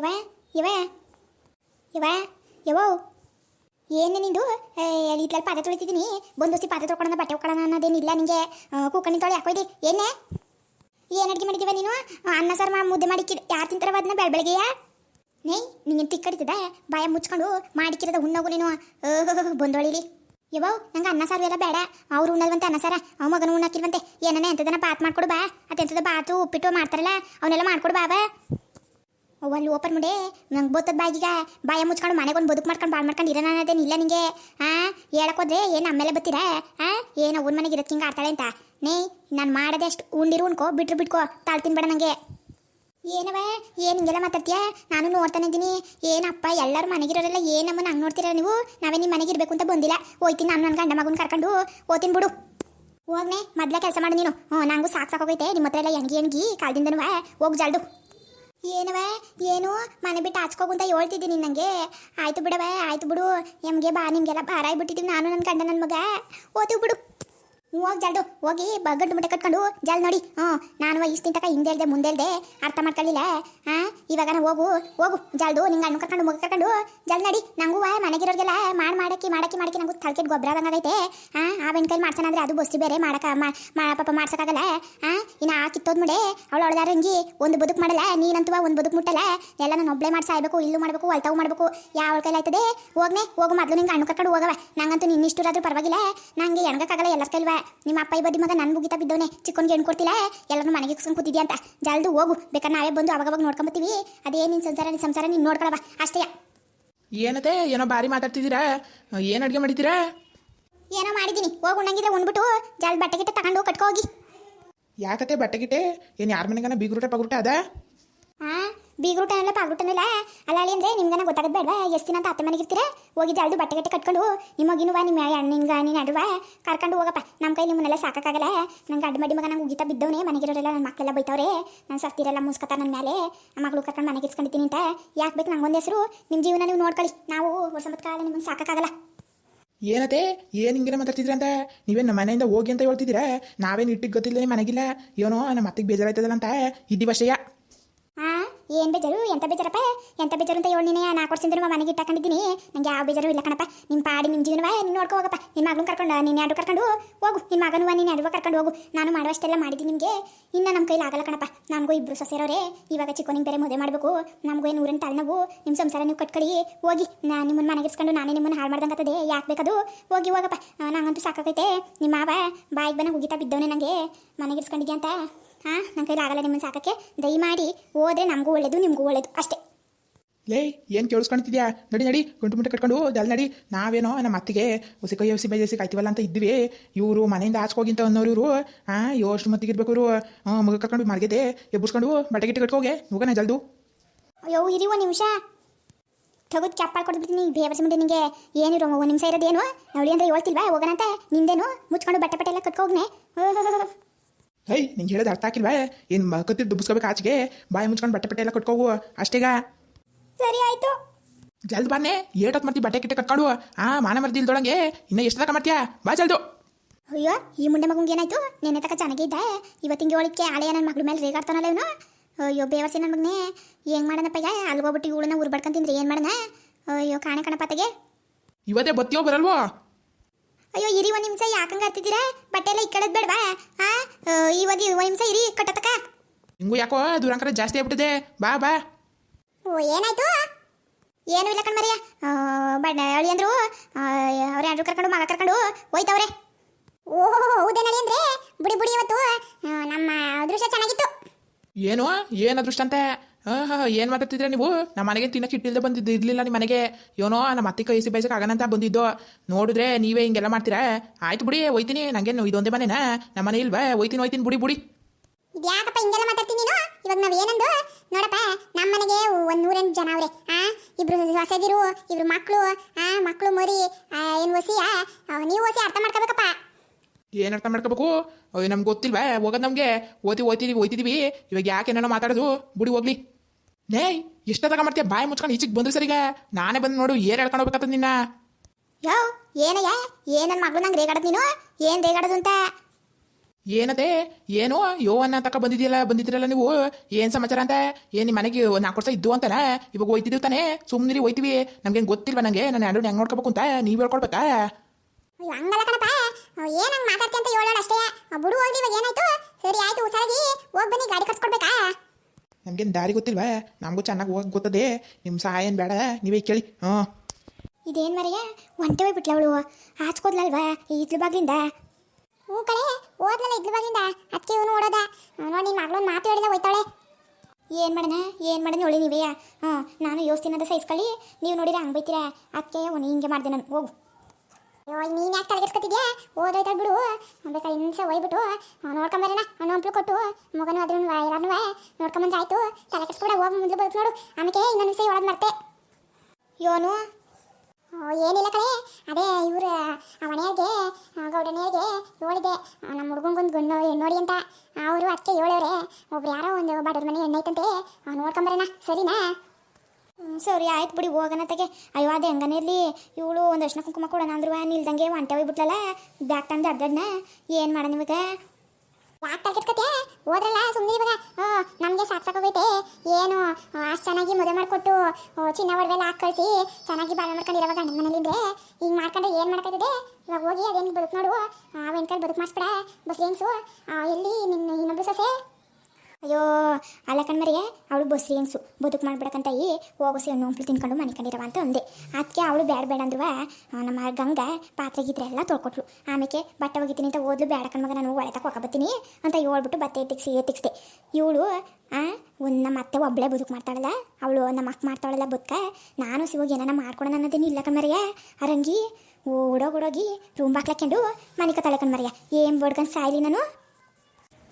ಇವ ಇವ. ಇವ ಇವೋ ಏನು ನಿಂದು? ಇದ್ರಲ್ಲಿ ಪಾತ್ರೆ ತೊಳಿತಿದ್ದೀನಿ ಬಂದೋಸಿ ಪಾತ್ರೆ ತೊಳ್ಕೊಳ್ಳೋಣ ಬಟ್ಟೆ ಹೋಗ್ಕೊಳ್ಳೋಣ ಅನ್ನೋದೇನಿಲ್ಲ ನಿಂಗೆ. ಕೂಕಣಿ ತೊಳೆ ಹಾಕೋಯ್ದಿ ಏನೇ? ಏನು ಅಡುಗೆ ಮಾಡಿದ್ದೀವ ನೀನು? ಅನ್ನ ಸಾರು ಮುದ್ದೆ ಮಾಡಿಕ್ಕಿ ಯಾರು ತಿಂತಾರವ ಅದನ್ನ ಬೆಳ ಬೆಳಗ್ಗೆಯ? ನೇ, ನಿಂಗೆ ತಿಕ್ಕಡಿತದ ಬಾಯ ಮುಚ್ಕೊಂಡು ಮಾಡಿಕ್ಕಿರದ ಉಣ್ಣೋಗು ನೀನು. ಬಂದೊಳಿಲಿ ಯವ್ವ, ನಂಗೆ ಅನ್ನ ಸಾರು ಎಲ್ಲ ಬೇಡ. ಅವ್ರು ಉಣ್ಣಲ್ವಂತೆ ಅನ್ನ ಸಾರ. ಅವ ಮಗನ ಉಣ್ಣಾಕಿಲ್ವಂತೆ. ಏನನ್ನ ಎಂಥದನ್ನ ಬಾತ್ ಮಾಡ್ಕೊಡು ಬಾ. ಅದೆಂಥದ್ದು ಬಾತು ಉಪ್ಪಿಟ್ಟು ಮಾಡ್ತಾರಲ್ಲ ಅವನ್ನೆಲ್ಲ ಮಾಡ್ಕೊಡು ಬಾ ಅಲ್ಲಿ ಓಪನ್ ಮುಡೆ ನಂಗೆ ಬೋತದ ಬಾಯಿಗೀಗ ಬಾಯ ಮುಚ್ಕೊಂಡು ಮನೆಗೊಂದು ಒಂದು ಬದುಕು ಮಾಡ್ಕೊಂಡು ಬಾಳ್ ಮಾಡ್ಕೊಂಡು ಇರೋಣ ಅನ್ನೋದೇನು ಇಲ್ಲ ನಿಂಗೆ. ಆ, ಹೇಳಕ್ ಹೋದ್ರೆ ಏನು ಆಮೇಲೆ ಬತ್ತೀರಾ? ಆ, ಏನು ಅವ್ನ ಮನೆಗೆ ಇರೋದು ಹಿಂಗೆ ಆಡ್ತಾಳೆ ಅಂತ. ನೇ, ನಾನು ಮಾಡೋದೇ ಅಷ್ಟು ಉಂಡಿರು ಉಣ್ಕೋ, ಬಿಟ್ರು ಬಿಟ್ಕೋ ತಾಳ್ ತಿನ್ಬೇಡ ನನಗೆ ಏನವ ಏನು ಹಿಂಗೆಲ್ಲ ಮಾತಾಡ್ತೀಯ? ನಾನು ನೋಡ್ತಾನೆ ಇದ್ದೀನಿ. ಏನಪ್ಪ ಎಲ್ಲರೂ ಮನೆಗಿರೋರೆಲ್ಲ ಏನಮ್ಮ ನಂಗೆ ನೋಡ್ತೀರ ನೀವು? ನಾವೇ ನಿಮ್ಮ ಮನೆಗೆ ಇರಬೇಕು ಅಂತ ಬಂದಿಲ್ಲ. ಹೋಯ್ತೀನಿ ನಾನು ನನ್ನ ಗಂಡ ಮಗನ ಕರ್ಕೊಂಡು. ಓದ್ತೀನಿ ಬಿಡು. ಹೋಗ್ನೆ, ಮೊದಲೇ ಕೆಲಸ ಮಾಡಿ ನೀನು. ಹ್ಞೂ ನಂಗೂ ಸಾಕು ಸಾಕೋಗೈತೆ ನಿಮ್ಮ ಹತ್ರ ಎಲ್ಲ ಹೆಂಗಿ ಹೆಂಗಿ ಕಾಲ್ದಿಂದನೂ ಹೋಗಿ ಜಲ್ದು ಏನವ? ಏನು? ಮನೆ ಬಿಟ್ಟು ಆಚ್ಕೋಗು ಅಂತ ಹೇಳ್ತಿದ್ದೀನಿ ನನಗೆ ಆಯ್ತು ಬಿಡವೆ, ಆಯ್ತು ಬಿಡು. ಎಮ್ಗೆ ಬಾ, ನಿಮ್ಗೆಲ್ಲ ಭಾರ ಆಗಿಬಿಟ್ಟಿದ್ದೀನಿ ನಾನು ನನ್ನ ಗಂಡ, ನನ್ನ ಮಗ. ಓದು ಬಿಡು. ಹೋಗಿ ಜಲ್ದು ಹೋಗಿ ಬಗ್ಗಡ್ಡು ಮುಟ್ಟೆ ಕಟ್ಕೊಂಡು ಜಲ್ ನೋಡಿ. ಹ್ಞೂ, ನಾನು ಇಷ್ಟಿನ ತಿಂತಕ ಹಿಂದೆ ಹೇಳ್ದೆ, ಮುಂದೆ ಹೇಳ್ದೆ, ಅರ್ಥ ಮಾಡ್ಕೊಳ್ಳಿಲ್ಲ ಹಾಂ, ಇವಾಗ ನಾ ಹೋಗು ಹೋಗು ಜಲ್ದು ನಿಂಗೆ ಹಣ್ಣು ಕರ್ಕೊಂಡು, ಮುಗ ಕರ್ಕೊಂಡು ಜಲ್ ನಡಿ. ನಂಗೂ ಮನೆಗಿರೋರಿಗೆಲ್ಲ ಮಾಡಿ, ಮಾಡಕ್ಕೆ ಮಾಡಕ್ಕೆ ಮಾಡಕ್ಕೆ ನಂಗೂ ತಳ್ಕೆಟ್ ಗೊಬ್ಬರ ಆಗೈತೆ. ಹಾಂ, ಆ ಬೆಣ್ಕೈಲಿ ಮಾಡ್ಸೋಣ ಅಂದ್ರೆ ಅದು ಬಸ್ತಿ ಬೇರೆ, ಮಾಡಕ ಪಾಪ ಮಾಡ್ಸೋಕ್ಕಾಗಲ್ಲ. ಹಾಂ, ಇನ್ನು ಆ ಕಿತ್ತೋದ್ ಮುಡೆ ಅವಳು ಅವಳದಾರ ಹಂಗಿ ಒಂದು ಬದುಕು ಮಾಡಲ್ಲ, ನೀನಂತೂ ಒಂದು ಬದುಕು ಮುಟ್ಟಲ್ಲ. ಎಲ್ಲ ನಾನು ಒಬ್ಳೆ ಮಾಡ್ಸಾಯ್ಬೇಕು ಇಲ್ಲೂ ಮಾಡಬೇಕು ಅಲ್ತಾವು ಮಾಡಬೇಕು. ಯಾವ ಕೈಲಿ ಆಯ್ತದೆ ಹೋಗ್ನೆ, ಹೋಗು, ಮೊದಲು ನಿಂಗೆ ಹಣ್ಣು ಕರ್ಕೊಂಡು ಹೋಗವ. ನಂಗಂತೂ ನಿನ್ನಿಷ್ಟುರಾದ್ರೂ ಪರವಾಗಿಲ್ಲ. ನಂಗೆ ಎಣಗಕ್ಕಾಗಲ್ಲ ಎಲ್ಲರ ಕೈಲ್ವ ನಿಮ್ಮ ಅಪ್ಪ ಈ ಬದಿ ಮಗ ನನ್ ಮುಗಿತಾ ಬಿದ್ದವನೆ. ಚಿಕ್ಕನ್ಗೆ ಹೆಣ್ಣು ಕೊಡ್ತಿಲ್ಲ ಎಲ್ಲರೂ ಮನೆಗೆ ಕುಸ್ಕೊಂಡು ಕೂತಿದ್ಯಾ ಅಂತ. ಜಲ್ದು ಹೋಗು. ಬೇಕಾದ್ರೆ ನಾವೇ ಬಂದು ಅವಾಗ ಅವಾಗ ನೋಡ್ಕೊಂಬತ್ತೀವಿ ಅದೇ ನಿನ್ ಸಂಸಾರ ನಿನ್ನ ಸಂಸಾರ ನೀನು ನೋಡ್ಕೊಳವ ಅಷ್ಟೇ. ಏನತೆ ಏನೋ ಬಾರಿ ಮಾತಾಡ್ತಿದ್ದೀರಾ? ಏನು ಅಡುಗೆ ಮಾಡಿದ್ದೀರಾ? ಏನೋ ಮಾಡಿದ್ದೀನಿ ಹೋಗ್ ಉಣ್ಣಂಗಿದ್ರೆ ಉಣ್ಬಿಟ್ಟು. ಜಲ್ ಬಟ್ಟೆ ಗಿಟ್ಟೆ ತಗೊಂಡು ಕಟ್ಕೋಗಿ ಹೋಗಿ. ಯಾಕತೆ ಬಟ್ಟೆ ಏನ್ ಏನು ಯಾರ ಮನೆಗನ ಬೀಗ್ರೂಟ ಪಗ್ರೂಟ ಅದ? ಹಾ ಟೈಮ್ ಪಾಗ್ರೂಟನೆಲ್ಲ. ಅಲ್ಲ ಅಳಿ ಅಂದ್ರೆ ನಿಮ್ಗನ ಗೊತ್ತಾಗದ್ ಬೇಡವಾ? ಎಷ್ಟು ದಿನ ಅಂತ ಅತ್ತೆ ಮನೆಗೆ ಇರ್ತೀರ? ಹೋಗಿ ಅಳ್ದು ಬಟ್ಟೆ ಗಟ್ಟೆ ಕಟ್ಕೊಂಡು ನಿಮಗಿನುವ ನಿಮ್ಮ ನಿಂಗ ನೀನು ಅಡುವ ಕರ್ಕೊಂಡು ಹೋಗಪ್ಪ. ನಮ್ಮ ಕೈ ನಿಮ್ಮನ್ನೆಲ್ಲ ಸಾಕಾಗಲ್ಲ ನಂಗೆ ಅಡ್ಡ ಮಡಿ ಮಗ ನಂಗೆ ಉಗಿತಾ ಬಿದ್ದವನೇ. ಮನೆಗಿರೋರೆಲ್ಲ ನನ್ನ ಮಕ್ಕಳೆಲ್ಲ ಬೈತವ್ರೆ. ನಾನು ಸಸ್ತಿರೆಲ್ಲ ಮುಸ್ಕತ ನನ್ನ ಮೇಲೆ ನಮ್ಮ ಮಗಳು ಕರ್ಕೊಂಡು ಮನೆಗೆ ಇಸ್ಕೊಂಡಿದ್ದೀನಿ ಅಂತ. ಯಾಕೆ ಬೇಕು ನಂಗೆ ಒಂದು ಹೆಸರು? ನಿಮ್ಮ ಜೀವನ ನೀವು ನೋಡ್ಕೊಳ್ಳಿ. ನಾವು ಹೊಸಮತ್ ಕಾಲ ನಿಮ್ಮನ್ನು ಸಾಕಾಗಲ್ಲ ಏನತೆ ಏನು ಹಿಂಗಿನ ಮಾತಾಡ್ತಿದ್ರ ಅಂತ? ನೀವೇನು ನಮ್ಮ ಮನೆಯಿಂದ ಹೋಗಿ ಅಂತ ಹೇಳ್ತಿದ್ದೀರಾ ನಾವೇನು ಇಟ್ಟಿಗೆ ಗೊತ್ತಿಲ್ಲ ಮನೆಗಿಲ್ಲ. ಏನೋ ನಮ್ಮ ಅತ್ತಿಗೆ ಬೇಜಾರಾಯ್ತದಲ್ಲ ಅಂತ. ಇದ್ದೀವಷ್ಟೇಯ ಏನ್ ಬೇಜಾರು? ಎಂತ ಬೇಜಾರಪ್ಪ? ಎಂತ ಬೇಜಾರು ಅಂತ ಹೇಳಿ ನೀನೇ. ನಾ ಕೊಡ್ಸಿದ್ರು ಮನೆಗೆ ಇಟ್ಟಾಕೊಂಡಿದ್ದೀನಿ. ನಂಗೆ ಯಾವ ಬೇಜಾರು ಇಲ್ಲ ಕಣಪ್ಪ. ನಿಮ್ಮ ಪಾಡಿ ನಿಮ್ಮ ಜೀವನವ? ನೀನು ನೋಡ್ಕೊ ಹೋಗಪ್ಪ. ನಿಮ್ಮ ಮಗನ ಕರ್ಕೊಂಡು, ನೀನು ಯಾರು ಕರ್ಕೊಂಡು ಹೋಗು. ನಿಮ್ಮ ಮಗನುವ, ನೀನು ಯಾರು ಕರ್ಕೊಂಡು ಹೋಗು. ನಾನು ಮಾಡುವಷ್ಟೆಲ್ಲ ಮಾಡಿದ್ದೀನಿ ನಿಮಗೆ. ಇನ್ನು ನಮ್ಮ ಕೈಲಿ ಆಗಲ್ಲ ಕಣಪ್ಪ. ನನಗೂ ಇಬ್ರು ಸೊಸೆರೋರೆ ಇವಾಗ ಚಿಕ್ಕನಿಗೆ ಬೇರೆ ಮದುವೆ ಮಾಡಬೇಕು. ನಮಗೂ ಏನು ಊರಿನ ತಲೆನೋವು ನಿಮ್ಮ ಸಂಸಾರ ನೀವು ಕಟ್ಕೊಳ್ಳಿ. ಹೋಗಿ. ನಾ ನಿಮ್ಮನ್ನು ಮನೆಗೆ ಇಸ್ಕೊಂಡು ನಾನೇ ನಿಮ್ಮನ್ನ ಹಾಳು ಮಾಡ್ದಂಗತ್ತದೆ ಯಾಕೆ ಬೇಕದು? ಹೋಗಿ, ಹೋಗಪ್ಪ. ನಂಗಂತೂ ಸಾಕಾಗೈತೆ. ನಿಮ್ಮ ಮಾವ ಬಾಯಿಗೆ ಬಂದಾಗ ಉಗಿತಾ ಬಿದ್ದವನೇ ನನಗೆ ಮನೆಗೆ ಇಸ್ಕೊಂಡಿದ್ಯಾ ಅಂತ? ಹಾಂ ನನ್ನ ಕೈಲಿ ಆಗಲ್ಲ ನಿಮ್ಮನ್ನು ಸಾಕಕ್ಕೆ. ದಯಮಾಡಿ ಹೋದ್ರೆ ನಮಗೂ ಒಳ್ಳೇದು ನಿಮಗೂ ಒಳ್ಳೇದು ಅಷ್ಟೇ. ಲೇ ಏನು ಕೇಳಿಸ್ಕೊಳ್ತಿದ್ಯಾ? ನಡಿ ನಡಿ ಗುಂಟು ಮುಟ್ಟೆ ಕಟ್ಕೊಂಡು ಜಲ್ ನಡಿ ನಾವೇನೋ ನಮ್ಮ ಅತ್ತಿಗೆ ಉಸಿ ಕೈ ಉಸಿ ಬೈಸಿ ಕಾಯ್ತೀವಲ್ಲ ಅಂತ ಇದ್ವಿ. ಇವರು ಮನೆಯಿಂದ ಆಚ್ಕೋಗಿಂತ ಅನ್ನೋರು ಇವರು. ಹಾಂ ಯೋಷ್ಟು ಮತ್ತಿಗೆ ಇರ್ಬೇಕು ಇವರು. ಮಗ ಕರ್ಕೊಂಡು ಮಾರ್ಗೆದೆ ಎಬ್ಬುಸ್ಕೊಂಡು ಬಟ್ಟೆ ಗಿಟ್ಟು ಕಟ್ಕೋಗೆ ಹೋಗೋಣ ಜಲ್ದು. ಅಯ್ಯೋ ಇರಿ ಒಂದು ನಿಮಿಷ ತಗೋದು ಕ್ಯಾಪ್ ಕೊಡ್ಬಿಡ್ತೀನಿ ಬೇವರ್ಸಿ ಮುಂದೆ ನಿಂಗೆ. ಏನಿರೋ ಒಂದು ನಿಮಿಷ ಇರೋದೇನು? ಅವಳಿ ಅಂದ್ರೆ ಹೇಳ್ತಿಲ್ವಾ? ಹೋಗೋಣಂತ ನಿಂದೇನು? ಮುಚ್ಕೊಂಡು ಬಟ್ಟೆ ಬಟ್ಟೆ ಎಲ್ಲ ಕಟ್ಕೋಗ್ನೆ ಹೈ ನಿಂಗೆ ಹೇಳೋದು ಅರ್ಥ ಹಾಕಿಲ್ವಾ ಏನು ಕತ್ತಿ ದುಬ್ಸ್ಕೋಬೇಕು ಆಚೆಗೆ? ಬಾಯಿ ಮುಚ್ಕೊಂಡು ಬಟ್ಟೆ ಬಟ್ಟೆ ಎಲ್ಲ ಕಟ್ಕೋಗು. ಅಷ್ಟೇಗ? ಸರಿ ಆಯ್ತು. ಜಲ್ದ್ ಬಾನೆ ಏಟೊತ್ತು ಮಾಡ್ತಿ ಬಟ್ಟೆ ಕಿಟ್ಟೆ ಕಟ್ಕೊಂಡು. ಆ ಮಾನ ಮರ್ದಿ ಇಲ್ದೊಳಗೆ. ಇನ್ನ ಎಷ್ಟು ತನಕ ಮಾಡ್ತೀಯಾ? ಬಾ ಜಲ್ದು. ಅಯ್ಯೋ ಈ ಮುಂಡೆ ಮಗುಂಗೆ ಏನಾಯ್ತು? ನೆನ್ನೆ ತಕ ಚೆನ್ನಾಗಿದ್ದ ಇವತ್ತಿಂಗೆ ಒಳಕ್ಕೆ ಹಳೆಯ ನನ್ನ ಮಗಳ ಮೇಲೆ ರೇಗಾಡ್ತಾನಲ್ಲ ಇವನು. ಅಯ್ಯೋ ಬೇವರ್ಸಿ ನನ್ನ ಮಗನೇ. ಹೆಂಗ್ ಮಾಡೋಣಪ್ಪ ಈಗ ಅಲ್ಲಿ ಹೋಗ್ಬಿಟ್ಟು ಇವಳನ್ನ ಉರ್ಬಡ್ಕೊಂತಿಂದ್ರೆ ಏನು ಮಾಡೋಣ? ಅಯ್ಯೋ ಕಾಣೆ ಕಣಪತೆಗೆ ಇವತ್ತೇ ಬತ್ತಿಯೋ ಬರಲ್ವೋ? ಅಯ್ಯೋ ಇರಿ ಒಂದು ನಿಮಿಷ ಯಾಕಂಗೆ ಆಡ್ತಿದ್ದೀರಾ? ಬಟ್ಟೆ ಎಲ್ಲ ಇಕ್ಕಳದ್ ಬೇಡವಾ? ಹಾ ಈ ಒಂದು ನಿಮಿಷ ಇರಿ ಕಟ್ಟತಕ ಹಿಂಗೂ ಯಾಕೋ ದೂರಂಕರ ಜಾಸ್ತಿ ಆಗ್ಬಿಟ್ಟಿದೆ. ಬಾ ಬಾ. ಓ ಏನಾಯ್ತು? ಏನು ಇಲ್ಲ ಕಣ್ಮರಿಯ ಬಣ್ಣ ಅಳಿ ಅಂದ್ರು. ಅವ್ರ ಯಾರು ಕರ್ಕೊಂಡು ಮಗ ಕರ್ಕೊಂಡು ಹೋಯ್ತವ್ರೆ. ಓ ಹೌದೇನಳಿ ಅಂದ್ರೆ? ಬುಡಿ ಬುಡಿ ಇವತ್ತು. ನಮ್ಮ ಅದೃಷ್ಟ ಚೆನ್ನಾಗಿತ್ತು. ಏನು ಏನು ಅದೃಷ್ಟ ಅಂತೆ? ಹಾಂ ಏನು ಮಾತಾಡ್ತಿದ್ರೆ ನೀವು? ನಮ್ಮ ಮನೆಗೆ ತಿನ್ನಕ್ಕೆ ಇಟ್ಟಿಲ್ಲದೆ ಬಂದಿದ್ದು ಇರಲಿಲ್ಲ ನಿಮ್ಮ ಮನೆಗೆ. ಏನೋ ನಮ್ಮ ಅತ್ತಿ ಕೈಸಿ ಬಯಸಕ್ಕೆ ಆಗನಂತ ಬಂದಿದ್ದು. ನೋಡಿದ್ರೆ ನೀವೇ ಹಿಂಗೆಲ್ಲ ಮಾಡ್ತೀರಾ? ಆಯ್ತು ಬಿಡಿ, ಹೋಯ್ತೀನಿ. ನಂಗೇನು ಇದೊಂದೇ ಮನೆನಾ? ನಮ್ಮ ಮನೆ ಇಲ್ವಾ? ಹೋಯ್ತೀನಿ ಹೋಯ್ತೀನಿ ಬುಡಿ ಬುಡಿ. ಯಾಕಪ್ಪ ಹಿಂಗೆಲ್ಲ ಮಾತಾಡ್ತೀನಿ ನೀನು? ಇವಾಗ ನಾವು ಏನಂದು? ನೋಡಪ್ಪ ನಮ್ಮ ಮನೆಗೆ ಒಂದು ನೂರೆಂಟು ಜನ ಅವ್ರೆ. ಆ, ಇಬ್ರು ಹೊಸದಿರು, ಇಬ್ರು ಮಕ್ಕಳು ಆ ಮಕ್ಕಳು ಮರಿ ಏನು ಹೊಸಿಯ ನೀವು ಹೊಸಿ ಅರ್ಥ ಮಾಡ್ಕೋಬೇಕಪ್ಪ. ಏನು ಅರ್ಥ ಮಾಡ್ಕೋಬೇಕು? ನಮ್ಗೆ ಗೊತ್ತಿಲ್ವಾ? ಹೋಗೋದು ನಮಗೆ. ಓದಿ ಓದ್ತಿದೀವಿ ಓದ್ತಿದೀವಿ ಇವಾಗ ಯಾಕೆ ಏನೇನೋ ಮಾತಾಡೋದು? ಬುಡಿ ಹೋಗ್ಲಿ. ನೇಯ್ ಎಷ್ಟೊತ್ತಾಗ ಮಾಡ್ತೀಯ? ಬಾಯಿ ಮುಚ್ಕೊಂಡು ಈಚೆಗೆ ಬಂದ್ರೆ ಸರಿಗ? ನಾನೇ ಬಂದು ನೋಡು ಏನು ಹೇಳ್ಕೊಂಡು ಹೋಗ್ಬೇಕಾಗ್ತದೆ ನಿನ್ನ? ಯೋ ಏನಯ್ಯ? ಏನನ್ ಮಗಳು ನಂಗೆ ರೇಗಾಡೋದು ನೀನು? ಏನು ರೇಗಾಡೋದು ಅಂತ? ಏನತೆ ಏನೋ? ಯೋವನ್ನ ತಕ ಬಂದಿದ್ಯಲ್ಲ ಬಂದಿದ್ರಲ್ಲ ನೀವು? ಏನು ಸಮಾಚಾರ ಅಂತ? ಏನು ನಿಮ್ಮ ಮನೆಗೆ ನಾಲ್ಕು ವರ್ಷ ಇದ್ದು ಅಂತಾನೆ ಇವಾಗ ಹೋಯ್ತಿದ್ದೀವಿ ತಾನೇ? ಸುಮ್ಮನಿರಿ ಹೋಯ್ತೀವಿ ನಮ್ಗೇನು ಗೊತ್ತಿಲ್ವಾ ನಂಗೆ? ನಾನು ಎರಡು ಹೆಂಗ್ ನೋಡ್ಕೋಬೇಕು ಅಂತ? ನೀವ್ ಹೇಳ್ಕೊಡ್ಬೇಕಾ ಹಂಗಲ್ಲ ಕಣಪ್ಪ. ಏನ್ ಹಂಗ್ ಮಾತಾಡ್ತಿ ಅಂತ ಹೇಳೋಣ ಅಷ್ಟೇ. ಬುಡು ಹೋಗ್ಲಿ ಇವಾಗ ಏನಾಯ್ತು? ಸರಿ ಆಯ್ತು ಹುಷಾರಾಗಿ. ಹೋಗ್ ಬನ್ನಿ ಗಾಡಿ ಕಟ್ಸ್ಕೊಡ್ಬೇಕಾ? ನಮ್ಗೇನು ದಾರಿ ಗೊತ್ತಿಲ್ವ? ನಮಗೂ ಚೆನ್ನಾಗಿ ಹೋಗಿ ಗೊತ್ತದೆ. ನಿಮ್ಮ ಸಹಾಯ ಏನು ಬೇಡ? ನೀವೇ ಕೇಳಿ. ಹಾಂ ಇದೇನ್ ಮರೆಯ? ಒಂಟೆ ಹೋಗ್ಬಿಟ್ಲ ಅವಳು. ಹಾಚ್ಕೋದ್ಲಲ್ವಾ ಈ ಇದ್ಲು ಬಾಗ್ಲಿಂದ? ಹ್ಞೂ ಕಣೆ ಹೋದ್ಲಲ್ಲ ಇದ್ಲು ಬಾಗ್ಲಿಂದ. ಅದಕ್ಕೆ ಇವನು ಓಡೋದ. ನೋಡಿ ನಿನ್ನ ಮಗಳೊಂದು ಮಾತು ಹೇಳಿಲ್ಲ ಹೋಯ್ತಾಳೆ. ಏನು ಮಾಡೋಣ ಏನು ಮಾಡೋಣ ನೋಡಿ ನೀವೇ. ಹಾಂ ನಾನು ಯೋಸ್ತಿನದ ಸಹಿಸ್ಕೊಳ್ಳಿ ನೀವು ನೋಡಿದ್ರೆ ಹಂಗೆ ಬೈತೀರಾ? ಅದಕ್ಕೆ ಅವನು ಹಿಂಗೆ ಮಾಡಿದೆ ನಾನು. ಹೋಗು. ನೀನು ಯಾಕೆ ತಲೆಗೆಸ್ಕೊತಿದ್ಯಾ ಓದೋಯ್ತಾಳ ಬಿಡು. ಬೇಕಾ ಇನ್ನೊಂದ್ಸ ಒಯ್ಬಿಟ್ಟು ನೋಡ್ಕೊಂಬರೋಣ ಹಣ್ಣು ಅಂಪ್ಲು ಕೊಟ್ಟು ಮಗನು ಅದ್ರ ಯಾರನ್ನೂ ನೋಡ್ಕೊಂಬಂದ್ರೆ ಆಯ್ತು ತಲೆ ಕೆಸ್ಕೊಡ ಹೋಗಿ ಮುಂದೆ ಬದುಕು ನೋಡು. ಆಮೇಲೆ ಇನ್ನೊಂದು ಸೈ ಒಳಗೆ ಮರ್ತೆ. ಯೋನು? ಓ, ಏನಿಲ್ಲ ಕಣೆ. ಅದೇ ಇವ್ರ ಮನೆಯವ್ರಿಗೆ ಗೌಡನಿಯರಿಗೆ ಹೇಳಿದೆ. ನಮ್ಮ ಹುಡುಗಂಗೊಂದು ಗಂಡು ನೋಡಿ ಅಂತ. ಅವರು ಅದಕ್ಕೆ ಹೇಳವ್ರೆ ಒಬ್ರು ಯಾರೋ ಒಂದು ಬಡವ್ರ ಮನೆ ಹೆಣ್ಣೈತಂತೆ. ನೋಡ್ಕೊಂಬರೋಣ ಸರಿನಾ? ಸರಿ, ಆಯ್ತು ಬಿಡಿ, ಹೋಗೋಣ ತಗೆ. ಅಯ್ಯೋ, ಅದು ಹೆಂಗನೇ ಇರಲಿ. ಇವಳು ಒಂದು ಅರ್ಶಿನ ಕುಂಕುಮ ಕೊಡೋಣ ಅಂದ್ರು ನಿಲ್ದಂಗೆ ಒಂಟೆ ಹೋಗ್ಬಿಟ್ಲಲ್ಲ, ಬ್ಯಾಗ್ ತಂದು ಅಡ್ಡಡ್ನ. ಏನು ಮಾಡೋಣ ಇವಾಗ? ಯಾಕೆ ತಲೆಕೆಟ್ಕತೆ ಹೋದ್ರಲ್ಲ ಸುಮ್ಮನೆ ಇವಾಗ. ನಮಗೆ ಸಾಕು ಸಾಕೋಗೈತೆ ಏನು, ಅಷ್ಟು ಚೆನ್ನಾಗಿ ಮದುವೆ ಮಾಡಿಕೊಟ್ಟು ಚಿನ್ನ ಒಡವೆಲ್ಲ ಹಾಕಿ ಕಳಿಸಿ, ಚೆನ್ನಾಗಿ ಬಾಳೆ ಮಾಡ್ಕೊಂಡು ಇರೋವಾಗ ಗಂಡನ ಮನೇಲಿದ್ರೆ ಹಿಂಗೆ ಮಾಡ್ಕೊಂಡ್ರೆ ಏನು ಮಾಡ್ಕೊತಿದ್ದೆ ಇವಾಗ ಹೋಗಿ ಅದೇನು ಬದುಕು ನೋಡು. ಆ ವೆಂಕಲ್ ಬದುಕು ಮಾಡಿಸ್ಬಿಡ. ಬಸ್ ಹೆಂಗ್ಸು ಎಲ್ಲಿ ನಿನ್ನ ಇನ್ನೊಬ್ಬರು ಸೊಸೆ? ಅಯ್ಯೋ, ಅಲ್ಲ ಕಣ್ಮರಿಗೆ, ಅವಳು ಬಸ್ರಿ ಅನ್ಸು ಬದುಕು ಮಾಡ್ಬಿಡಕಂತ ಈ ಹೋಗೋಸಿ ಹಣ್ಣು ಹಂಪ್ಲು ತಿನ್ಕೊಂಡು ಮನೆ ಕಂಡಿರವ ಅಂತ ಒಂದೇ ಅದಕ್ಕೆ ಅವಳು ಬೇಡ ಬೇಡ ಅಂದ್ರುವ ನಮ್ಮ ಗಂಗ ಪಾತ್ರೆ ಗಿದ್ರೆ ಎಲ್ಲ ತೊಳ್ಕೊಟ್ಲು. ಆಮೇಲೆ ಬಟ್ಟೆ ಹೋಗಿದ್ದೀನಿ ಅಂತ ಓದ್ಲು ಬೇಡ ಕಣ್ಮಗ, ನಾನು ಒಳೆ ಹೋಗ ಹೋಗಬತ್ತೀನಿ ಅಂತ ಹೇಳ್ಬಿಟ್ಟು ಬತ್ತೆ ಎತ್ತಿಕ್ಸಿ ತಿಕ್ಸ್ದೆ ಇವಳು ಒಂದು ನಮ್ಮ ಅತ್ತೆ ಒಬ್ಬಳೇ ಬದುಕು ಮಾಡ್ತಾಳಲ್ಲ, ಅವಳು ನಮ್ಮ ಅಕ್ಕ ಮಾಡ್ತಾಳಲ್ಲ ಬದುಕ, ನಾನು ಸಿಗೋಗಿ ಏನಾನ ಮಾಡ್ಕೊಡೋಣ ಅನ್ನೋದೇನು ಇಲ್ಲ ಕಣ್ಮರಿಯ. ಅರಂಗಿ, ಓಡೋಗಿ ರೂಮ್ ಬಾಕ್ಲಾಕೊಂಡು ಮನೆ ಕತ್ತಾಳೆ ಕಣ್ಮರಿಯ. ಏನು ಬಡ್ಕೊಂಡು ಸಾಯ್ಲಿ ನಾನು?